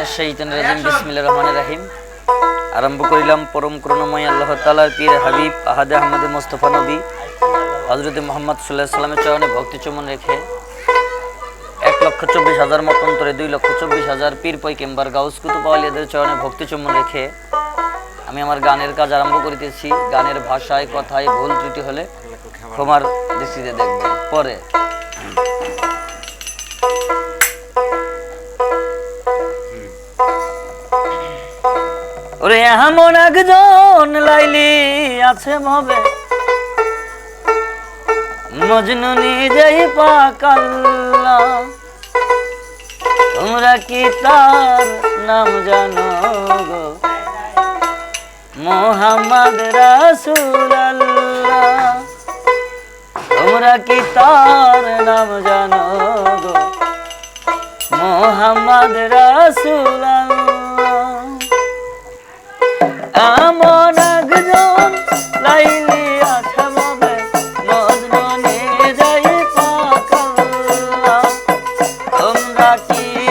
মিনাশ শাইতানির রাজিম আরম্ভ করিলাম পরম করুণাময় আল্লাহ তাআলার পীর হাবিব আহাদে আহমদ মোস্তফা নবী, হযরত মুহাম্মদ আলাইহি সাল্লামের চরণে ভক্তি চুমন রেখে এক লক্ষ চব্বিশ হাজার মতান্তরে দুই লক্ষ চব্বিশ হাজার পীর পৈকেম্বার গাউস কুতুব আউলিয়াদের চরণে ভক্তি চুমন রেখে আমি আমার গানের কাজ আরম্ভ করিতেছি। গানের ভাষায়, কথায় ভুল ত্রুটি হলে ক্ষমার দৃষ্টিতে দেখবেন। পরে। ওরে এমন একজন লাইলি আছে ভবে মজনু নিজেই পাকাল্লা, তোমরা কি তার নাম জানো গো? মোহাম্মদ রাসূলুল্লাহ, তোমরা কি তার নাম জানো গো? মোহাম্মদ রাসূলুল্লাহ। রাখি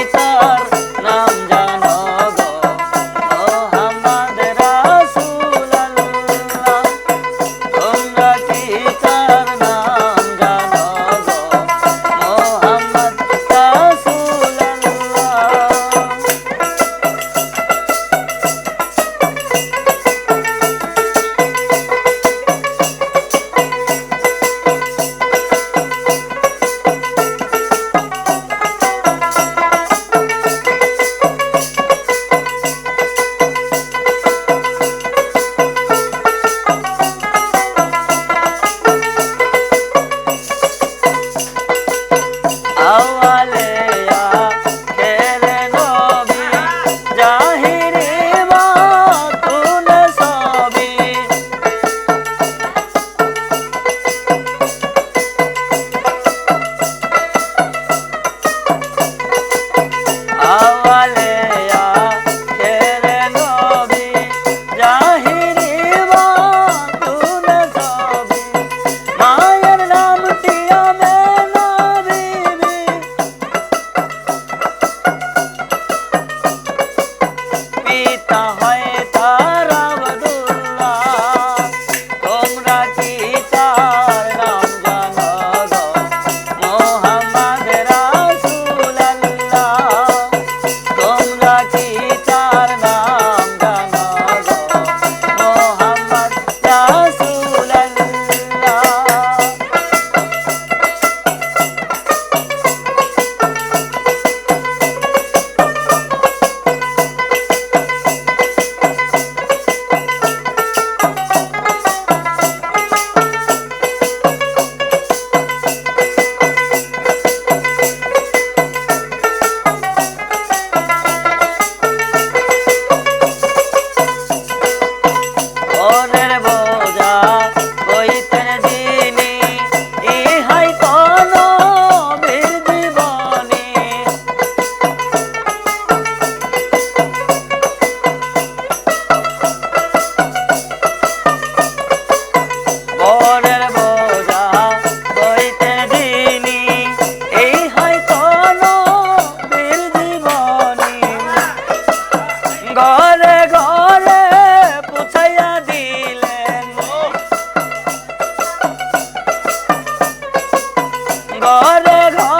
ঘরে ঘরে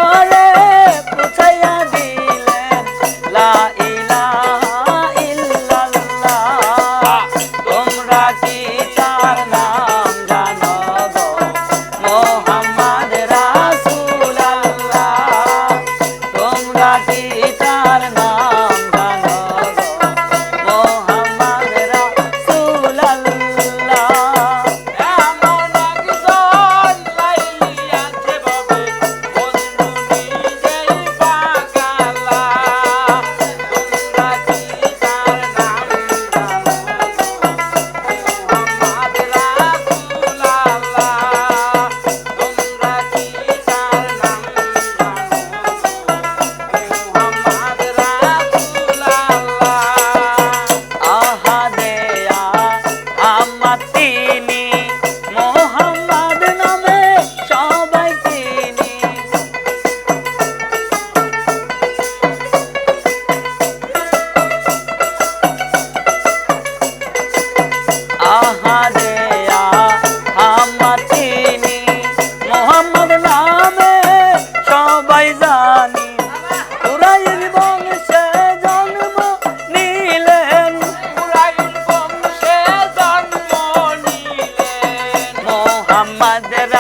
আমাদের